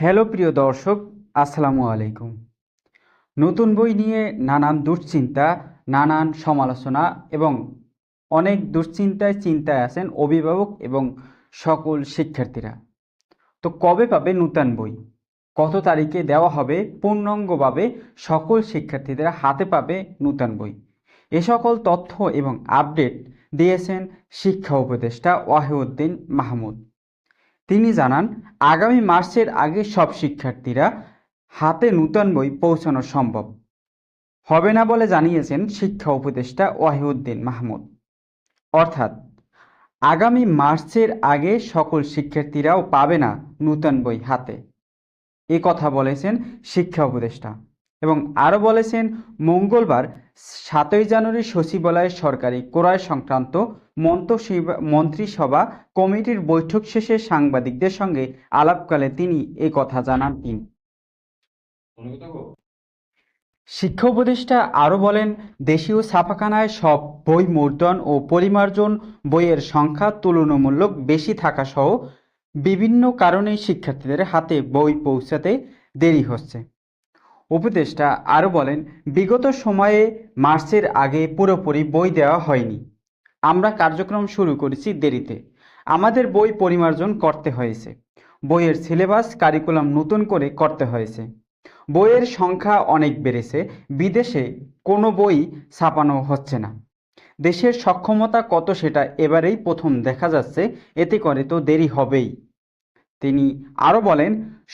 Hello প্রিয় দর্শক, আসসালামু আলাইকুম। নতুন বই নিয়ে নানান দুশ্চিন্তা, নানান সমালোচনা এবং অনেক দুশ্চিন্তায় চিন্তায় আছেন অভিভাবক এবং সকল শিক্ষার্থীরা। তো কবে পাবে নূতন বই? কত তারিখে দেওয়া হবে? পূর্ণাঙ্গভাবে সকল শিক্ষার্থীদের হাতে পাবে নূতন বই। এ সকল তথ্য এবং আপডেট দিয়েছেন শিক্ষা উপদেষ্টা ওয়াহিউদ্দিন মাহমুদ। তিনি জানান, আগামী মার্চের আগে সব শিক্ষার্থীরা হাতে নূতন বই পৌঁছানো সম্ভব। হবে না বলে জানিয়েছেন শিক্ষা উপদেষ্টা ওয়াহিউদ্দিন মাহমুদ। অর্থাৎ, আগামী মার্চের আগে সকল শিক্ষার্থীরাও পাবে না নূতন বই হাতে। এ কথা বলেছেন শিক্ষা উপদেষ্টা। এবং আরও বলেছেন, মঙ্গলবার সাতই জানুয়ারি সচিবালয়ে সরকারি ক্রয় সংক্রান্ত মন্ত্রিসভা কমিটির বৈঠক শেষে সাংবাদিকদের সঙ্গে আলাপকালে তিনি এ কথা জানান তিনি। শিক্ষা উপদেষ্টা আরও বলেন, দেশীয় ছাপাখানায় সব বই মুদ্রণ ও পরিমার্জন বইয়ের সংখ্যা তুলনামূলক বেশি থাকা সহ বিভিন্ন কারণে শিক্ষার্থীদের হাতে বই পৌঁছাতে দেরি হচ্ছে। উপদেষ্টা আরও বলেন, বিগত সময়ে মার্চের আগে পুরোপুরি বই দেওয়া হয়নি। আমরা কার্যক্রম শুরু করেছি দেরিতে। আমাদের বই পরিমার্জন করতে হয়েছে। বইয়ের সিলেবাস কারিকুলাম নতুন করে করতে হয়েছে। বইয়ের সংখ্যা অনেক বেড়েছে। বিদেশে কোনো বই ছাপানো হচ্ছে না। দেশের সক্ষমতা কত সেটা এবারেই প্রথম দেখা যাচ্ছে। এতে করে তো দেরি হবেই। তিনি আরও বলেন,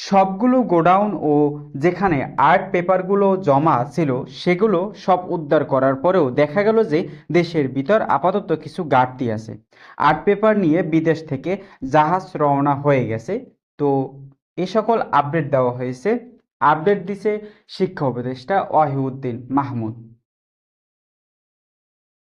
সবগুলো গোডাউন ও যেখানে আর্ট পেপারগুলো জমা ছিল, সেগুলো সব উদ্ধার করার পরেও দেখা গেল যে দেশের ভিতর আপাতত কিছু ঘাটতি আছে। আর্ট পেপার নিয়ে বিদেশ থেকে জাহাজ রওনা হয়ে গেছে। তো এ সকল আপডেট দেওয়া হয়েছে। আপডেট দিছে শিক্ষা উপদেষ্টা ওয়াহিউদ্দিন মাহমুদ।